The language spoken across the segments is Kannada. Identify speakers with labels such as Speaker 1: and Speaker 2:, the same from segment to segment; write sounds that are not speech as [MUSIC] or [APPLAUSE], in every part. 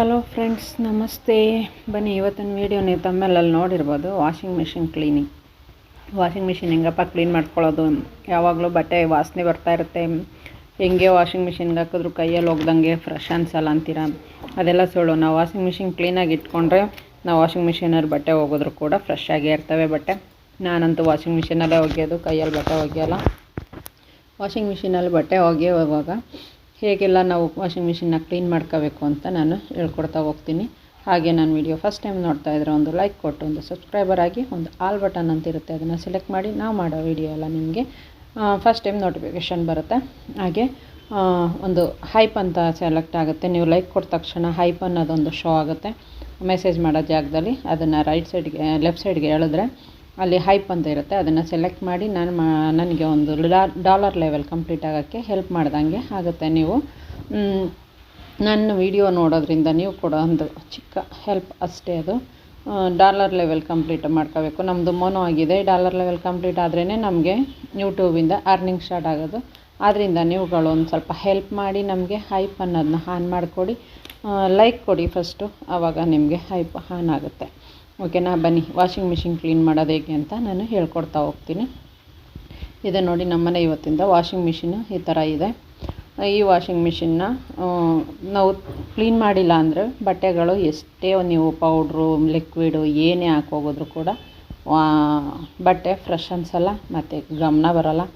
Speaker 1: ಹಲೋ ಫ್ರೆಂಡ್ಸ್, ನಮಸ್ತೆ. ಬನ್ನಿ, ಇವತ್ತಿನ ವೀಡಿಯೋ ನೀವು ತಮ್ಮೇಲಲ್ಲಿ ನೋಡಿರ್ಬೋದು washing machine cleaning washing machine ಹೆಂಗಪ್ಪ ಕ್ಲೀನ್ ಮಾಡ್ಕೊಳ್ಳೋದು? ಯಾವಾಗಲೂ ಬಟ್ಟೆ ವಾಸನೆ ಬರ್ತಾ ಇರುತ್ತೆ. ಹೆಂಗೆ ವಾಷಿಂಗ್ ಮಿಷಿನ್ಗೆ ಹಾಕಿದ್ರು ಕೈಯಲ್ಲಿ ಹೋಗ್ದಂಗೆ ಫ್ರೆಶ್ ಅನ್ಸಲ್ಲ ಅಂತೀರ? ಅದೆಲ್ಲ ಸುಳ್ಳು. ನಾವು ವಾಷಿಂಗ್ ಮಿಷಿನ್ ಕ್ಲೀನಾಗಿ ಇಟ್ಕೊಂಡ್ರೆ, ನಾವು ವಾಷಿಂಗ್ ಮಿಷಿನಲ್ಲಿ ಬಟ್ಟೆ ಹೋಗಿದ್ರು ಕೂಡ ಫ್ರೆಶ್ ಆಗೇ ಇರ್ತವೆ ಬಟ್ಟೆ. ನಾನಂತೂ ವಾಷಿಂಗ್ ಮಿಷಿನಲ್ಲೇ ಒಗೆಯೋದು, ಕೈಯಲ್ಲಿ ಬಟ್ಟೆ ಒಗೆಯೋಲ್ಲ. ವಾಷಿಂಗ್ ಮಿಷಿನಲ್ಲಿ ಬಟ್ಟೆ ಒಗೆಯುವಾಗ ಹೇಗೆಲ್ಲ ನಾವು ವಾಷಿಂಗ್ ಮಿಷಿನ್ನ ಕ್ಲೀನ್ ಮಾಡ್ಕೋಬೇಕು ಅಂತ ನಾನು ಹೇಳ್ಕೊಡ್ತಾ ಹೋಗ್ತೀನಿ. ಹಾಗೆ ನಾನು ವಿಡಿಯೋ ಫಸ್ಟ್ ಟೈಮ್ ನೋಡ್ತಾ ಇದ್ದರೆ ಒಂದು ಲೈಕ್ ಕೊಟ್ಟು ಒಂದು ಸಬ್ಸ್ಕ್ರೈಬರ್ ಆಗಿ ಒಂದು ಆಲ್ ಬಟನ್ ಅಂತ ಇರುತ್ತೆ, ಅದನ್ನು ಸೆಲೆಕ್ಟ್ ಮಾಡಿ ನಾವು ಮಾಡೋ ವಿಡಿಯೋ ಎಲ್ಲ ನಿಮಗೆ ಫಸ್ಟ್ ಟೈಮ್ ನೋಟಿಫಿಕೇಷನ್ ಬರುತ್ತೆ. ಹಾಗೆ ಒಂದು ಹೈಪ್ ಅಂತ ಸೆಲೆಕ್ಟ್ ಆಗುತ್ತೆ. ನೀವು ಲೈಕ್ ಕೊಟ್ಟ ತಕ್ಷಣ ಹೈಪ್ ಅನ್ನೋದೊಂದು ಶೋ ಆಗುತ್ತೆ. ಮೆಸೇಜ್ ಮಾಡೋ ಜಾಗದಲ್ಲಿ ಅದನ್ನು ರೈಟ್ ಸೈಡ್ಗೆ ಲೆಫ್ಟ್ ಸೈಡ್ಗೆ ಹೇಳಿದ್ರೆ ಅಲ್ಲಿ ಹೈಪ್ ಅಂತ ಇರುತ್ತೆ, ಅದನ್ನು ಸೆಲೆಕ್ಟ್ ಮಾಡಿ ನಾನು ಮಾ, ನನಗೆ ಒಂದು ಡಾಲರ್ ಲೆವೆಲ್ ಕಂಪ್ಲೀಟ್ ಆಗೋಕ್ಕೆ ಹೆಲ್ಪ್ ಮಾಡ್ದಂಗೆ ಆಗುತ್ತೆ ನೀವು. ನನ್ನ ವಿಡಿಯೋ ನೋಡೋದ್ರಿಂದ ನೀವು ಕೂಡ ಒಂದು ಚಿಕ್ಕ ಹೆಲ್ಪ್ ಅಷ್ಟೇ ಅದು. ಡಾಲರ್ ಲೆವೆಲ್ ಕಂಪ್ಲೀಟ್ ಮಾಡ್ಕೋಬೇಕು. ನಮ್ಮದು ಮೋನೋ ಆಗಿದೆ ಡಾಲರ್ ಲೆವೆಲ್ ಕಂಪ್ಲೀಟ್ ಆದ್ರೇ ನಮಗೆ ಯೂಟ್ಯೂಬಿಂದ ಅರ್ನಿಂಗ್ ಸ್ಟಾರ್ಟ್ ಆಗೋದು. ಆದ್ದರಿಂದ ನೀವುಗಳು ಒಂದು ಸ್ವಲ್ಪ ಹೆಲ್ಪ್ ಮಾಡಿ ನಮಗೆ ಹೈಪ್ ಅನ್ನೋದನ್ನ ಆನ್ ಮಾಡಿಕೊಡಿ. ಲೈಕ್ ಕೊಡಿ ಫಸ್ಟು ಆವಾಗ ನಿಮಗೆ ಹೈಪ್ ಆನ್ ಆಗುತ್ತೆ. ಓಕೆನಾ? ಬನ್ನಿ, ವಾಷಿಂಗ್ ಮಿಷಿನ್ ಕ್ಲೀನ್ ಮಾಡೋದು ಹೇಗೆ ಅಂತ ನಾನು ಹೇಳ್ಕೊಡ್ತಾ ಹೋಗ್ತೀನಿ. ಇದು ನೋಡಿ ನಮ್ಮನೆ ಇವತ್ತಿಂದ ವಾಷಿಂಗ್ ಮಿಷಿನ್ ಈ ಥರ ಇದೆ. ಈ ವಾಷಿಂಗ್ ಮಿಷಿನ್ನ ನಾವು ಕ್ಲೀನ್ ಮಾಡಿಲ್ಲ ಅಂದರೆ ಬಟ್ಟೆಗಳು ಎಷ್ಟೇ ನೀವು ಪೌಡ್ರು, ಲಿಕ್ವಿಡು, ಏನೇ ಹಾಕೋಗಿದ್ರು ಕೂಡ ಬಟ್ಟೆ ಫ್ರೆಶ್ ಅನ್ಸಲ್ಲ, ಮತ್ತು ಗಮನ ಬರೋಲ್ಲ.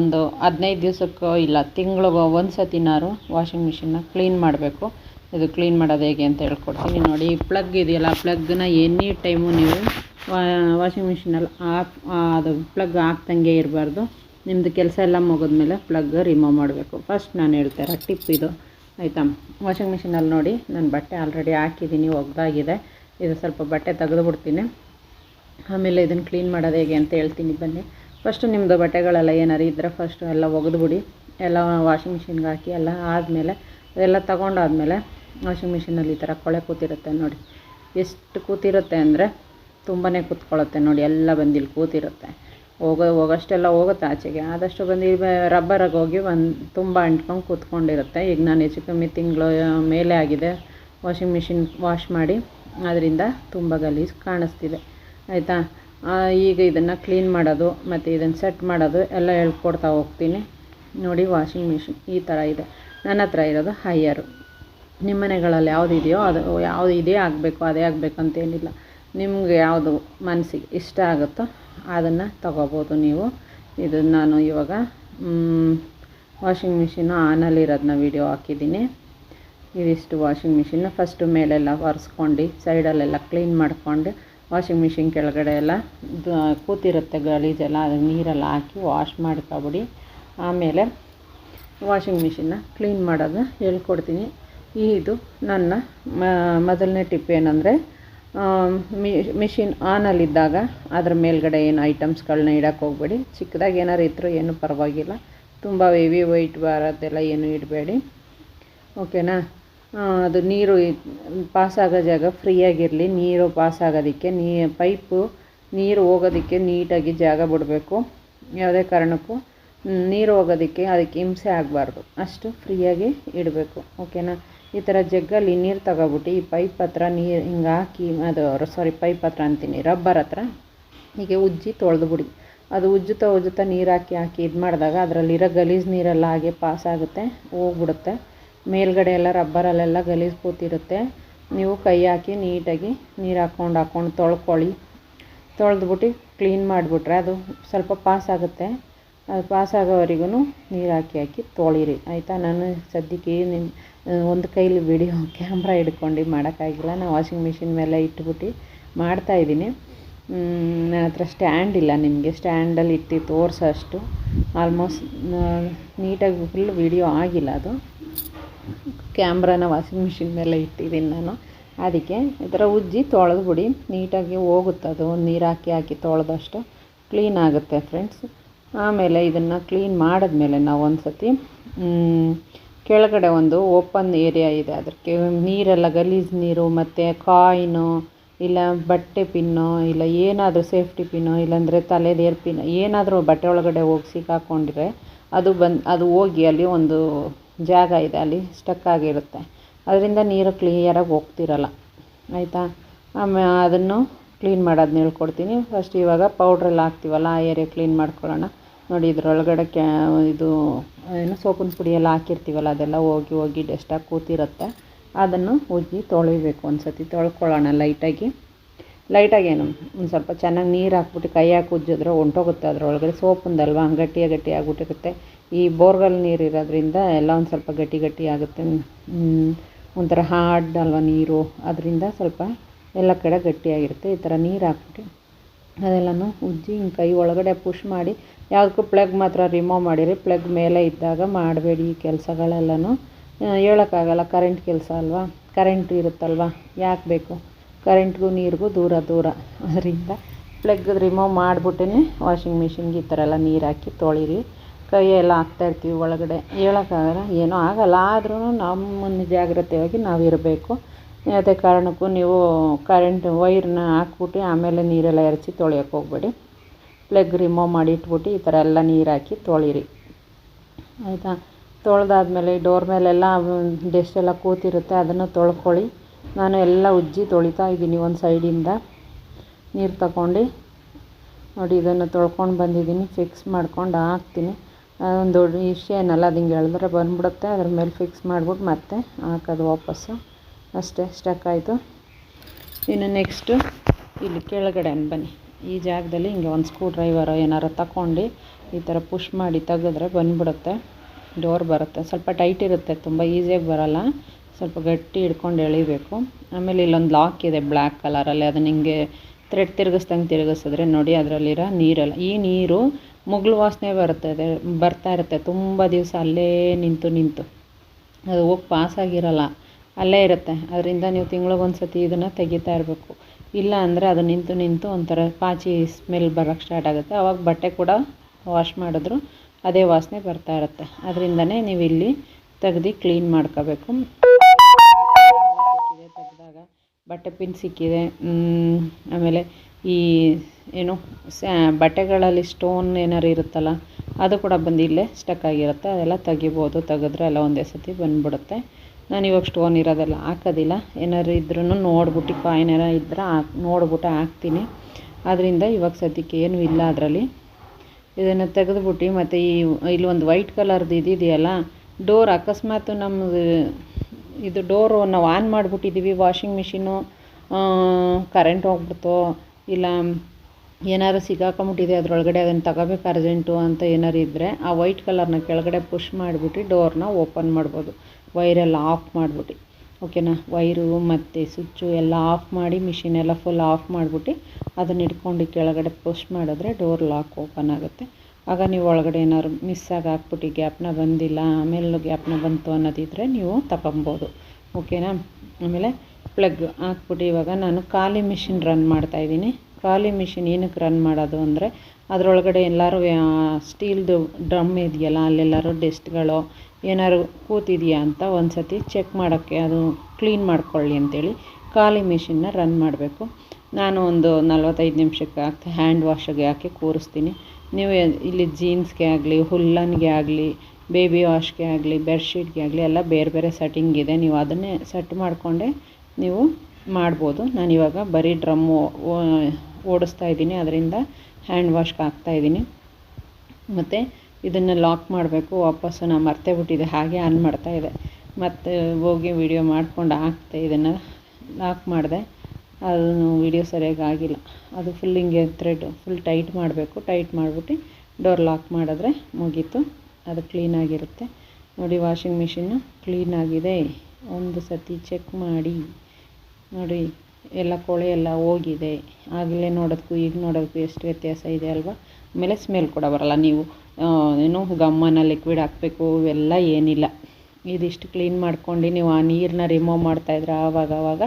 Speaker 1: ಒಂದು ಹದಿನೈದು ದಿವಸಕ್ಕೋ ಇಲ್ಲ, ತಿಂಗಳಿಗೋ ಒಂದು ಸತಿನಾರು ವಾಷಿಂಗ್ ಮಿಷಿನ್ನ ಕ್ಲೀನ್ ಮಾಡಬೇಕು. ಇದು ಕ್ಲೀನ್ ಮಾಡೋದು ಹೇಗೆ ಅಂತ ಹೇಳ್ಕೊಡ್ತೀನಿ. ನೋಡಿ ಪ್ಲಗ್ ಇದೆಯಲ್ಲ ಪ್ಲಗ್ನ ಎನಿ ಟೈಮು ನೀವು ವಾಷಿಂಗ್ ಮಿಷಿನಲ್ಲಿ ಹಾಕಿ ಅದು ಪ್ಲಗ್ ಹಾಕ್ದಂಗೆ ಇರಬಾರ್ದು. ನಿಮ್ಮದು ಕೆಲಸ ಎಲ್ಲ ಮುಗಿದ್ಮೇಲೆ ಪ್ಲಗ್ ರಿಮೂವ್ ಮಾಡಬೇಕು. ಫಸ್ಟ್ ನಾನು ಹೇಳ್ತಾರ ಟಿಪ್ ಇದು. ಆಯಿತಾ? ವಾಷಿಂಗ್ ಮಿಷಿನಲ್ಲಿ ನೋಡಿ, ನಾನು ಬಟ್ಟೆ ಆಲ್ರೆಡಿ ಹಾಕಿದ್ದೀನಿ, ಒಗ್ದಾಗಿದೆ. ಇದು ಸ್ವಲ್ಪ ಬಟ್ಟೆ ತೆಗೆದುಬಿಡ್ತೀನಿ. ಆಮೇಲೆ ಇದನ್ನು ಕ್ಲೀನ್ ಮಾಡೋದು ಹೇಗೆ ಅಂತ ಹೇಳ್ತೀನಿ, ಬನ್ನಿ. ಫಸ್ಟು ನಿಮ್ಮದು ಬಟ್ಟೆಗಳೆಲ್ಲ ಏನಾರು ಇದ್ದರೆ ಫಸ್ಟು ಎಲ್ಲ ಒಗೆದ್ಬಿಡಿ. ಎಲ್ಲ ವಾಷಿಂಗ್ ಮಿಷಿನ್ಗೆ ಹಾಕಿ ಎಲ್ಲ ಆದಮೇಲೆ, ಅದೆಲ್ಲ ತಗೊಂಡಾದ್ಮೇಲೆ ವಾಷಿಂಗ್ ಮಿಷಿನಲ್ಲಿ ಈ ಥರ ಕೊಳೆ ಕೂತಿರುತ್ತೆ ನೋಡಿ. ಎಷ್ಟು ಕೂತಿರುತ್ತೆ ಅಂದರೆ ತುಂಬಾ ಕೂತ್ಕೊಳ್ಳುತ್ತೆ ನೋಡಿ, ಎಲ್ಲ ಬಂದು ಇಲ್ಲಿ ಕೂತಿರುತ್ತೆ. ಹೋಗೋ, ಹೋಗೋಷ್ಟೆಲ್ಲ ಹೋಗುತ್ತೆ ಆಚೆಗೆ. ಆದಷ್ಟು ಬಂದು ರಬ್ಬರಾಗಿ ಹೋಗಿ ಒಂದು ತುಂಬ ಅಂಟ್ಕೊಂಡು ಕೂತ್ಕೊಂಡಿರುತ್ತೆ. ಈಗ ನಾನು ಹೆಚ್ಚು ಕಮ್ಮಿ ತಿಂಗಳು ಮೇಲೆ ಆಗಿದೆ. ವಾಷಿಂಗ್ ಮಿಷಿನ್ ವಾಶ್ ಮಾಡಿ ಅದರಿಂದ ತುಂಬ ಗಲೀಜು ಕಾಣಿಸ್ತಿದೆ. ಆಯಿತಾ? ಈಗ ಇದನ್ನು ಕ್ಲೀನ್ ಮಾಡೋದು, ಮತ್ತು ಇದನ್ನು ಸೆಟ್ ಮಾಡೋದು ಎಲ್ಲ ಹೇಳ್ಕೊಡ್ತಾ ಹೋಗ್ತೀನಿ. ನೋಡಿ, ವಾಷಿಂಗ್ ಮಿಷಿನ್ ಈ ಥರ ಇದೆ. ನನ್ನ ಹತ್ರ ಇರೋದು ಹೈಯರು. ನಿಮ್ಮ ಮನೆಗಳಲ್ಲಿ ಯಾವುದು ಇದೆಯೋ ಅದು ಯಾವುದು ಇದೇ ಆಗಬೇಕು, ಅದೇ ಆಗಬೇಕು ಅಂತೇನಿಲ್ಲ ನಿಮಗೆ ಯಾವುದು ಮನಸ್ಸಿಗೆ ಇಷ್ಟ ಆಗುತ್ತೋ ಅದನ್ನು ತಗೋಬೋದು ನೀವು. ಇದು ನಾನು ಇವಾಗ ವಾಷಿಂಗ್ ಮಿಷಿನು ಆನಲ್ಲಿರೋದನ್ನ ವೀಡಿಯೋ ಹಾಕಿದ್ದೀನಿ. ಇದಿಷ್ಟು ವಾಷಿಂಗ್ ಮಿಷಿನ್ ಫಸ್ಟು ಮೇಲೆಲ್ಲ ಒರೆಸ್ಕೊಂಡು ಸೈಡಲ್ಲೆಲ್ಲ ಕ್ಲೀನ್ ಮಾಡ್ಕೊಂಡು ವಾಷಿಂಗ್ ಮಿಷಿನ್ ಕೆಳಗಡೆ ಎಲ್ಲ ಕೂತಿರುತ್ತೆ ಗಲೀಜೆಲ್ಲ ಅದಕ್ಕೆ ನೀರೆಲ್ಲ ಹಾಕಿ ವಾಶ್ ಮಾಡ್ಕೊಬಿಡಿ. ಆಮೇಲೆ ವಾಷಿಂಗ್ ಮಿಷಿನ್ನ ಕ್ಲೀನ್ ಮಾಡೋದನ್ನ ಹೇಳ್ಕೊಡ್ತೀನಿ. ಇದು ನನ್ನ ಮ- ಮೊದಲನೇ ಟಿಪ್ ಏನಂದರೆ ಮಿಷಿನ್ ಆನಲ್ಲಿದ್ದಾಗ ಅದರ ಮೇಲ್ಗಡೆ ಏನು ಐಟಮ್ಸ್ಗಳನ್ನ ಇಡಕ್ಕೆ ಹೋಗಬೇಡಿ. ಚಿಕ್ಕದಾಗಿ ಏನಾರು ಇದ್ದರೂ ಏನೂ ಪರವಾಗಿಲ್ಲ. ತುಂಬ ಹೆವಿ ವೈಟ್ ಬರೋದೆಲ್ಲ ಏನು ಇಡಬೇಡಿ. ಓಕೆನಾ? ಅದು ನೀರು ಪಾಸ್ ಆಗೋ ಜಾಗ ಫ್ರೀಯಾಗಿರಲಿ ನೀರು ಪಾಸ್ ಆಗೋದಕ್ಕೆ ನೀ, ಪೈಪು ನೀರು ಹೋಗೋದಕ್ಕೆ ನೀಟಾಗಿ ಜಾಗ ಬಿಡಬೇಕು. ಯಾವುದೇ ಕಾರಣಕ್ಕೂ ನೀರು ಹೋಗೋದಕ್ಕೆ ಅದಕ್ಕೆ ಹಿಂಸೆ ಆಗಬಾರ್ದು. ಅಷ್ಟು ಫ್ರೀಯಾಗಿ ಇಡಬೇಕು. ಓಕೆನಾ? ಈ ಥರ ಜಗ್ಗಲ್ಲಿ ನೀರು ತಗೊಬಿಟ್ಟು ಈ ಪೈಪ್ ಹತ್ರ ನೀರು ಹಿಂಗೆ ಹಾಕಿ, ಅದು ಸಾರಿ ಪೈಪ್ ಹತ್ರ ಅಂತೀನಿ, ರಬ್ಬರ್ ಹತ್ರ ಹೀಗೆ ಉಜ್ಜಿ ತೊಳೆದು ಬಿಡಿ. ಅದು ಉಜ್ಜುತ್ತಾ ಉಜ್ಜುತ್ತಾ ನೀರು ಹಾಕಿ ಹಾಕಿ ಇದು ಮಾಡಿದಾಗ ಅದರಲ್ಲಿರೋ ಗಲೀಜು ನೀರೆಲ್ಲ ಹಾಗೆ ಪಾಸ್ ಆಗುತ್ತೆ, ಹೋಗ್ಬಿಡುತ್ತೆ. ಮೇಲ್ಗಡೆ ಎಲ್ಲ ರಬ್ಬರಲ್ಲೆಲ್ಲ ಗಲೀಜು ಕೂತಿರುತ್ತೆ ನೀವು ಕೈ ಹಾಕಿ ನೀಟಾಗಿ ನೀರು ಹಾಕ್ಕೊಂಡು ಹಾಕ್ಕೊಂಡು ತೊಳ್ಕೊಳ್ಳಿ. ತೊಳೆದ್ಬಿಟ್ಟು ಕ್ಲೀನ್ ಮಾಡಿಬಿಟ್ರೆ ಅದು ಸ್ವಲ್ಪ ಪಾಸ್ ಆಗುತ್ತೆ. ಅದು ಪಾಸ್ ಆಗೋವರೆಗೂ ನೀರು ಹಾಕಿ ಹಾಕಿ ತೊಳೀರಿ. ಆಯಿತಾ? ನಾನು ಸದ್ಯಕ್ಕೆ ನಿಮ್ಮ ಒಂದು ಕೈಲಿ ವಿಡಿಯೋ [LAUGHS] ಕ್ಯಾಮ್ರ ಹಿಡ್ಕೊಂಡು ಮಾಡೋಕ್ಕಾಗಿಲ್ಲ. ನಾನು ವಾಷಿಂಗ್ ಮಿಷಿನ್ ಮೇಲೆ ಇಟ್ಬಿಟ್ಟು ಮಾಡ್ತಾಯಿದ್ದೀನಿ ನನ್ನ ಹತ್ರ ಸ್ಟ್ಯಾಂಡ್ ಇಲ್ಲ ನಿಮಗೆ. ಸ್ಟ್ಯಾಂಡಲ್ಲಿ ಇಟ್ಟು ತೋರಿಸೋ ಅಷ್ಟು ಆಲ್ಮೋಸ್ಟ್ ನೀಟಾಗಿ ಫುಲ್ ವಿಡಿಯೋ ಆಗಿಲ್ಲ ಅದು. ಕ್ಯಾಮ್ರಾನ ವಾಷಿಂಗ್ ಮಿಷಿನ್ ಮೇಲೆ ಇಟ್ಟಿದ್ದೀನಿ ನಾನು. ಅದಕ್ಕೆ ಈ ಥರ ಉಜ್ಜಿ ತೊಳೆದು ಬಿಡಿ ನೀಟಾಗಿ ಹೋಗುತ್ತೆ ಅದು ನೀರು ಹಾಕಿ ಹಾಕಿ ತೊಳೆದಷ್ಟು ಕ್ಲೀನ್ ಆಗುತ್ತೆ ಫ್ರೆಂಡ್ಸ್ ಆಮೇಲೆ ಇದನ್ನು ಕ್ಲೀನ್ ಮಾಡಿದ್ಮೇಲೆ ನಾವು ಒಂದು ಸತಿ ಕೆಳಗಡೆ ಒಂದು ಓಪನ್ ಏರಿಯಾ ಇದೆ. ಅದಕ್ಕೆ ನೀರೆಲ್ಲ ಗಲೀಜು ನೀರು ಮತ್ತು ಕಾಯಿನು ಇಲ್ಲ ಬಟ್ಟೆ ಪಿನ್ನು ಇಲ್ಲ ಏನಾದರೂ ಸೇಫ್ಟಿ ಪಿನ್ನು ಇಲ್ಲಾಂದರೆ ತಲೆದು ಏರ್ ಪಿನ್ ಏನಾದರೂ ಬಟ್ಟೆ ಒಳಗಡೆ ಹೋಗಿ ಸಿಕ್ಕಾಕ್ಕೊಂಡಿದ್ರೆ ಅದು ಬಂದು, ಅದು ಹೋಗಿ ಅಲ್ಲಿ ಒಂದು ಜಾಗ ಇದೆ, ಅಲ್ಲಿ ಸ್ಟಕ್ ಆಗಿರುತ್ತೆ. ಅದರಿಂದ ನೀರು ಕ್ಲಿಯರಾಗಿ ಹೋಗ್ತಿರಲ್ಲ. ಆಯಿತಾ? ಆಮೇ, ಅದನ್ನು ಕ್ಲೀನ್ ಮಾಡೋದನ್ನ ಹೇಳ್ಕೊಡ್ತೀನಿ ಫಸ್ಟ್ ಇವಾಗ ಪೌಡ್ರೆಲ್ಲ ಹಾಕ್ತೀವಲ್ಲ, ಆ ಏರಿಯಾ ಕ್ಲೀನ್ ಮಾಡ್ಕೊಳ್ಳೋಣ. ನೋಡಿ, ಇದರೊಳಗಡೆ ಕ್ಯಾ, ಇದು, ಏನು ಸೋಪಿನ ಪುಡಿ ಎಲ್ಲ ಹಾಕಿರ್ತೀವಲ್ಲ, ಅದೆಲ್ಲ ಹೋಗಿ ಹೋಗಿ ಡಸ್ಟಾಗಿ ಕೂತಿರುತ್ತೆ. ಅದನ್ನು ಉಜ್ಜಿ ತೊಳಿಬೇಕು ಒಂದು ಸತಿ ತೊಳ್ಕೊಳ್ಳೋಣ ಲೈಟಾಗಿ ಲೈಟಾಗಿ ಏನು, ಒಂದು ಸ್ವಲ್ಪ ಚೆನ್ನಾಗಿ ನೀರು ಹಾಕ್ಬಿಟ್ಟು ಕೈ ಹಾಕಿ ಉಜ್ಜಿದ್ರೆ ಹೊಂಟೋಗುತ್ತೆ ಅದರೊಳಗಡೆ. ಸೋಪುಂದಲ್ವ, ಗಟ್ಟಿಯ ಗಟ್ಟಿ ಆಗಿಬಿಟ್ಟಿರುತ್ತೆ. ಈ ಬೋರ್ಗಲ್ ನೀರು ಇರೋದ್ರಿಂದ ಎಲ್ಲ ಒಂದು ಸ್ವಲ್ಪ ಗಟ್ಟಿ ಗಟ್ಟಿ ಆಗುತ್ತೆ. ಒಂಥರ ಹಾರ್ಡ್ ಅಲ್ವ ನೀರು? ಅದರಿಂದ ಸ್ವಲ್ಪ ಎಲ್ಲ ಕಡೆ ಗಟ್ಟಿಯಾಗಿರುತ್ತೆ. ಈ ಥರ ನೀರು ಹಾಕ್ಬಿಟ್ಟು ಅದೆಲ್ಲನೂ ಉಜ್ಜಿ ಹಿಂಗೆ ಕೈ ಒಳಗಡೆ ಪುಷ್ ಮಾಡಿ ಯಾವುದಕ್ಕೂ ಪ್ಲಗ್ ಮಾತ್ರ ರಿಮೂವ್ ಮಾಡಿರಿ. ಪ್ಲಗ್ ಮೇಲೆ ಇದ್ದಾಗ ಮಾಡಬೇಡಿ ಈ ಕೆಲಸಗಳೆಲ್ಲನೂ. ಹೇಳೋಕ್ಕಾಗಲ್ಲ ಕರೆಂಟ್ ಕೆಲಸ ಅಲ್ವಾ? ಕರೆಂಟ್ ಇರುತ್ತಲ್ವ? ಯಾಕೆ ಬೇಕು? ಕರೆಂಟ್ಗೂ ನೀರಿಗೂ ದೂರ ದೂರ. ಅದರಿಂದ ಪ್ಲಗ್ ರಿಮೂವ್ ಮಾಡಿಬಿಟ್ಟೇ ವಾಷಿಂಗ್ ಮಿಷಿನ್ಗೆ ಈ ಥರ ಎಲ್ಲ ನೀರು ಹಾಕಿ ತೊಳೀರಿ. ಕೈ ಎಲ್ಲ ಹಾಕ್ತಾಯಿರ್ತೀವಿ ಒಳಗಡೆ. ಹೇಳೋಕ್ಕಾಗಲ್ಲ, ಏನೂ ಆಗಲ್ಲ. ಆದ್ರೂ ನಮ್ಮನ್ನು ಜಾಗ್ರತೆಯಾಗಿ ನಾವು ಇರಬೇಕು. ಯಾವುದೇ ಕಾರಣಕ್ಕೂ ನೀವು ಕರೆಂಟ್ ವೈರ್ನ ಹಾಕ್ಬಿಟ್ಟು ಆಮೇಲೆ ನೀರೆಲ್ಲ ಎರಚಿ ತೊಳೆಯೋಕ್ಕೆ ಹೋಗಬೇಡಿ. ಪ್ಲಗ್ ರಿಮೂವ್ ಮಾಡಿ ಇಟ್ಬಿಟ್ಟು ಈ ಥರ ಎಲ್ಲ ನೀರು ಹಾಕಿ ತೊಳೀರಿ. ಆಯಿತಾ? ತೊಳೆದಾದ್ಮೇಲೆ ಡೋರ್ ಮೇಲೆಲ್ಲ ಡೆಸ್ಟ್ ಎಲ್ಲ ಕೂತಿರುತ್ತೆ, ಅದನ್ನು ತೊಳ್ಕೊಳ್ಳಿ. ನಾನು ಎಲ್ಲ ಉಜ್ಜಿ ತೊಳಿತಾ ಇದ್ದೀನಿ ಒಂದು ಸೈಡಿಂದ. ನೀರು ತಗೊಂಡು ನೋಡಿ ಇದನ್ನು ತೊಳ್ಕೊಂಡು ಬಂದಿದ್ದೀನಿ ಫಿಕ್ಸ್ ಮಾಡ್ಕೊಂಡು ಹಾಕ್ತೀನಿ. ಒಂದು ವಿಷಯ ಏನಲ್ಲ, ಅದು ಹಿಂಗೆ ಎಳೆದ್ರೆ ಬಂದ್ಬಿಡುತ್ತೆ, ಅದ್ರ ಮೇಲೆ ಫಿಕ್ಸ್ ಮಾಡ್ಬಿಟ್ಟು ಮತ್ತೆ ಹಾಕೋದು ವಾಪಸ್ಸು. ಅಷ್ಟೇ ಸ್ಟಕ್ ಆಯಿತು. ಇನ್ನು ನೆಕ್ಸ್ಟು ಇಲ್ಲಿ ಕೆಳಗಡೆ ಬನ್ನಿ. ಈ ಜಾಗದಲ್ಲಿ ಹಿಂಗೆ ಒಂದು ಸ್ಕ್ರೂ ಡ್ರೈವರ್ ಏನಾರು ತಗೊಂಡು ಈ ಥರ ಪುಷ್ ಮಾಡಿ ತೆಗೆದ್ರೆ ಬಂದುಬಿಡುತ್ತೆ. ಡೋರ್ ಬರುತ್ತೆ. ಸ್ವಲ್ಪ ಟೈಟ್ ಇರುತ್ತೆ. ತುಂಬ ಈಸಿಯಾಗಿ ಬರೋಲ್ಲ. ಸ್ವಲ್ಪ ಗಟ್ಟಿ ಹಿಡ್ಕೊಂಡು ಎಳಿಬೇಕು. ಆಮೇಲೆ ಇಲ್ಲೊಂದು ಲಾಕ್ ಇದೆ ಬ್ಲ್ಯಾಕ್ ಕಲರಲ್ಲಿ. ಅದನ್ನ ಹಿಂಗೆ ಥ್ರೆಡ್ ತಿರುಗಿಸ್ದಂಗೆ ತಿರುಗಿಸಿದ್ರೆ ನೋಡಿ, ಅದರಲ್ಲಿರೋ ನೀರಲ್ಲ. ಈ ನೀರು ಮುಗ್ಳು ವಾಸನೆ ಬರ್ತದೆ ಬರ್ತಾ ಇರುತ್ತೆ. ತುಂಬ ದಿವಸ ಅಲ್ಲೇ ನಿಂತು ನಿಂತು. ಅದು ಹೋಗಿ ಪಾಸಾಗಿರಲ್ಲ. ಅಲ್ಲೇ ಇರುತ್ತೆ. ಅದರಿಂದ ನೀವು ತಿಂಗಳಿಗೊಂದು ಸತಿ ಇದನ್ನು ತೆಗಿತಾ ಇರಬೇಕು. ಇಲ್ಲ ಅಂದರೆ ಅದು ನಿಂತು ನಿಂತು ಒಂಥರ ಪಾಚಿ ಸ್ಮೆಲ್ ಬರೋಕ್ಕೆ ಸ್ಟಾರ್ಟ್ ಆಗುತ್ತೆ. ಆವಾಗ ಬಟ್ಟೆ ಕೂಡ ವಾಶ್ ಮಾಡಿದ್ರು, ಅದೇ ವಾಸನೆ ಬರ್ತಾ ಇರುತ್ತೆ. ಅದರಿಂದನೇ ನೀವು ಇಲ್ಲಿ ತೆಗ್ದು ಕ್ಲೀನ್ ಮಾಡ್ಕೋಬೇಕು. ತೆಗೆದಾಗ ಬಟ್ಟೆ ಪಿನ್ ಸಿಕ್ಕಿದೆ. ಆಮೇಲೆ ಈ ಏನು ಸ್ಯಾ ಬಟ್ಟೆಗಳಲ್ಲಿ ಸ್ಟೋನ್ ಏನಾರು ಇರುತ್ತಲ್ಲ, ಅದು ಕೂಡ ಬಂದು ಇಲ್ಲೇ ಸ್ಟಕ್ ಆಗಿರುತ್ತೆ. ಅದೆಲ್ಲ ತೆಗಿಬೋದು, ತೆಗೆದ್ರೆ ಎಲ್ಲ ಒಂದೇ ಸತಿ ಬಂದ್ಬಿಡುತ್ತೆ. ನಾನು ಇವಾಗ ಸ್ಟೋನ್ ಇರೋದೆಲ್ಲ ಹಾಕೋದಿಲ್ಲ. ಏನಾದ್ರು ಇದ್ರೂ ನೋಡ್ಬಿಟ್ಟು ಕಾಯಿನ್ ಏನೋ ಇದ್ರೆ ಹಾಕಿ ನೋಡ್ಬಿಟ್ಟು ಹಾಕ್ತೀನಿ. ಅದರಿಂದ ಇವಾಗ ಸದ್ಯಕ್ಕೆ ಏನೂ ಇಲ್ಲ ಅದರಲ್ಲಿ. ಇದನ್ನು ತೆಗೆದ್ಬಿಟ್ಟು ಮತ್ತು ಈ ಒಂದು ವೈಟ್ ಕಲರ್ದು ಇದಿದೆಯಲ್ಲ ಡೋರ್ ಅಕಸ್ಮಾತ್ ನಮ್ಮದು ಇದು ಡೋರು ನಾವು ಆನ್ ಮಾಡಿಬಿಟ್ಟಿದ್ದೀವಿ ವಾಷಿಂಗ್ ಮಿಷಿನು ಕರೆಂಟ್ ಹೋಗ್ಬಿಡ್ತೋ, ಇಲ್ಲ ಏನಾದ್ರು ಸಿಗಾಕೊಂಬಿಟ್ಟಿದೆ ಅದರೊಳಗಡೆ ಅದನ್ನು ತಗೋಬೇಕು ಅರ್ಜೆಂಟು ಅಂತ ಏನಾರು ಇದ್ದರೆ ಆ ವೈಟ್ ಕಲರ್ನ ಕೆಳಗಡೆ ಪುಷ್ ಮಾಡಿಬಿಟ್ಟು ಡೋರ್ನ ಓಪನ್ ಮಾಡ್ಬೋದು. ವೈರೆಲ್ಲ ಆಫ್ ಮಾಡಿಬಿಟ್ಟು. ಓಕೆನಾ? ವೈರು ಮತ್ತು ಸ್ವಿಚ್ಚು ಎಲ್ಲ ಆಫ್ ಮಾಡಿ, ಮಿಷಿನ್ ಎಲ್ಲ ಫುಲ್ ಆಫ್ ಮಾಡಿಬಿಟ್ಟು, ಅದನ್ನ ಇಟ್ಕೊಂಡು ಕೆಳಗಡೆ ಪೋಸ್ಟ್ ಮಾಡಿದ್ರೆ ಡೋರ್ ಲಾಕ್ ಓಪನ್ ಆಗುತ್ತೆ. ಆಗ ನೀವು ಒಳಗಡೆ ಏನಾದ್ರು ಮಿಸ್ಸಾಗಿ ಹಾಕ್ಬಿಟ್ಟು ಗ್ಯಾಪ್ನ ಬಂದಿಲ್ಲ ಆಮೇಲೆ ಗ್ಯಾಪ್ನ ಬಂತು ಅನ್ನೋದಿದ್ದರೆ ನೀವು ತಗೊಬೋದು ಓಕೆನಾ? ಆಮೇಲೆ ಪ್ಲಗ್ ಹಾಕ್ಬಿಟ್ಟು ಇವಾಗ ನಾನು ಖಾಲಿ ಮಿಷಿನ್ ರನ್ ಮಾಡ್ತಾಯಿದ್ದೀನಿ ಖಾಲಿ ಮಿಷಿನ್ ಏನಕ್ಕೆ ರನ್ ಮಾಡೋದು ಅಂದರೆ, ಅದರೊಳಗಡೆ ಎಲ್ಲರೂ ಸ್ಟೀಲ್ದು ಡ್ರಮ್ ಇದೆಯಲ್ಲ, ಅಲ್ಲೆಲ್ಲರೂ ಡೆಸ್ಟ್ಗಳು ಏನಾದ್ರು ಕೂತಿದೆಯಾ ಅಂತ ಒಂದು ಸತಿ ಚೆಕ್ ಮಾಡೋಕ್ಕೆ ಅದು ಕ್ಲೀನ್ ಮಾಡ್ಕೊಳ್ಳಿ ಅಂತೇಳಿ ಖಾಲಿ ಮಿಷಿನ್ನ ರನ್ ಮಾಡಬೇಕು. ನಾನು ಒಂದು ನಲ್ವತ್ತೈದು ನಿಮಿಷಕ್ಕೆ ಹಾಕಿ ಹ್ಯಾಂಡ್ ವಾಶಿಗೆ ಹಾಕಿ ಕೂರಿಸ್ತೀನಿ. ನೀವು ಇಲ್ಲಿ ಜೀನ್ಸ್ಗೆ ಆಗಲಿ ಹುಲ್ಲನ್ಗೆ ಆಗಲಿ ಬೇಬಿ ವಾಶ್ಗೆ ಆಗಲಿ ಬೆಡ್ಶೀಟ್ಗೆ ಆಗಲಿ, ಎಲ್ಲ ಬೇರೆ ಬೇರೆ ಸೆಟ್ಟಿಂಗ್ ಇದೆ. ನೀವು ಅದನ್ನೇ ಸೆಟ್ ಮಾಡಿಕೊಂಡೆ ನೀವು ಮಾಡ್ಬೋದು. ನಾನಿವಾಗ ಬರೀ ಡ್ರಮ್ಮು ಓಡಿಸ್ತಾ ಇದ್ದೀನಿ. ಅದರಿಂದ ಹ್ಯಾಂಡ್ ವಾಶ್ಗೆ ಹಾಕ್ತಾಯಿದ್ದೀನಿ ಮತ್ತು ಇದನ್ನು ಲಾಕ್ ಮಾಡಬೇಕು, ವಾಪಸ್ಸು ನಾನು ಮರ್ತೇ ಬಿಟ್ಟಿದ್ದೆ ಹಾಗೆ ಆನ್ ಮಾಡ್ತಾ ಇದೆ. ಮತ್ತೆ ಹೋಗಿ ವಿಡಿಯೋ ಮಾಡ್ಕೊಂಡು ಹಾಕ್ತೆ, ಇದನ್ನು ಲಾಕ್ ಮಾಡಿದೆ. ಅದು ವಿಡಿಯೋ ಸರಿಯಾಗಿ ಆಗಿಲ್ಲ. ಅದು ಫುಲ್ ಹಿಂಗೆ ಥ್ರೆಡ್ ಫುಲ್ ಟೈಟ್ ಮಾಡಬೇಕು. ಟೈಟ್ ಮಾಡಿಬಿಟ್ಟು ಡೋರ್ ಲಾಕ್ ಮಾಡಿದ್ರೆ ಮುಗೀತು. ಅದು ಕ್ಲೀನಾಗಿರುತ್ತೆ ನೋಡಿ ವಾಷಿಂಗ್ ಮಿಷಿನ್ನು ಕ್ಲೀನಾಗಿದೆ ಒಂದು ಸತಿ ಚೆಕ್ ಮಾಡಿ. ನೋಡಿ, ಎಲ್ಲ ಕೊಳೆ ಎಲ್ಲ ಹೋಗಿದೆ. ಆಗಲೇ ನೋಡೋದಕ್ಕೂ ಈಗ ನೋಡೋದಕ್ಕೂ ಎಷ್ಟು ವ್ಯತ್ಯಾಸ ಇದೆ ಅಲ್ವಾ? ಆಮೇಲೆ ಸ್ಮೆಲ್ ಕೂಡ ಬರಲ್ಲ ನೀವು. ಏನು ಗಮ್ಮನ ಲಿಕ್ವಿಡ್ ಹಾಕಬೇಕು, ಇವೆಲ್ಲ ಏನಿಲ್ಲ. ಇದಿಷ್ಟು ಕ್ಲೀನ್ ಮಾಡ್ಕೊಂಡು ನೀವು ಆ ನೀರನ್ನ ರಿಮೂವ್ ಮಾಡ್ತಾಯಿದ್ರೆ ಆವಾಗ ಆವಾಗ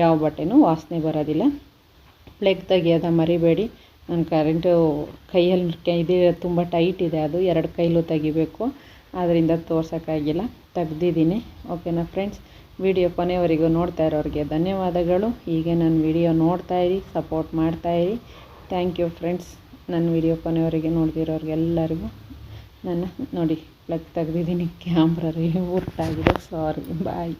Speaker 1: ಯಾವ ಬಟ್ಟೆನೂ ವಾಸನೆ ಬರೋದಿಲ್ಲ. ಪ್ಲಗ್ ತೆಗಿಯೋದ ಮರಿಬೇಡಿ. ನನ್ನ ಕರೆಂಟು ಕೈಯಲ್ಲಿ ಕೈ ಇದು ತುಂಬ ಟೈಟ್ ಇದೆ, ಅದು ಎರಡು ಕೈಲೂ ತೆಗಿಬೇಕು. ಅದರಿಂದ ತೋರ್ಸೋಕ್ಕಾಗಿಲ್ಲ. ತೆಗ್ದಿದ್ದೀನಿ. ಓಕೆನಾ ಫ್ರೆಂಡ್ಸ್ ವಿಡಿಯೋ ಕೊನೆಯವರೆಗೂ ನೋಡ್ತಾ ಇರೋರಿಗೆ ಧನ್ಯವಾದಗಳು. ಹೀಗೆ ನಾನು ವಿಡಿಯೋ ನೋಡ್ತಾಯಿರಿ ಸಪೋರ್ಟ್ ಮಾಡ್ತಾಯಿರಿ ಥ್ಯಾಂಕ್ ಯು ಫ್ರೆಂಡ್ಸ್ ನನ್ನ ವಿಡಿಯೋ ಕೊನೆಯವರೆಗೆ ನೋಡ್ತಿರೋರಿಗೆಲ್ಲರಿಗೂ ನನ್ನ ನೋಡಿ ಪ್ಲಗ್ ತೆಗ್ದಿದ್ದೀನಿ ಕ್ಯಾಮ್ರಾ ರೀ ಆಗಿದೆ ಸಾರಿ ಬಾಯ್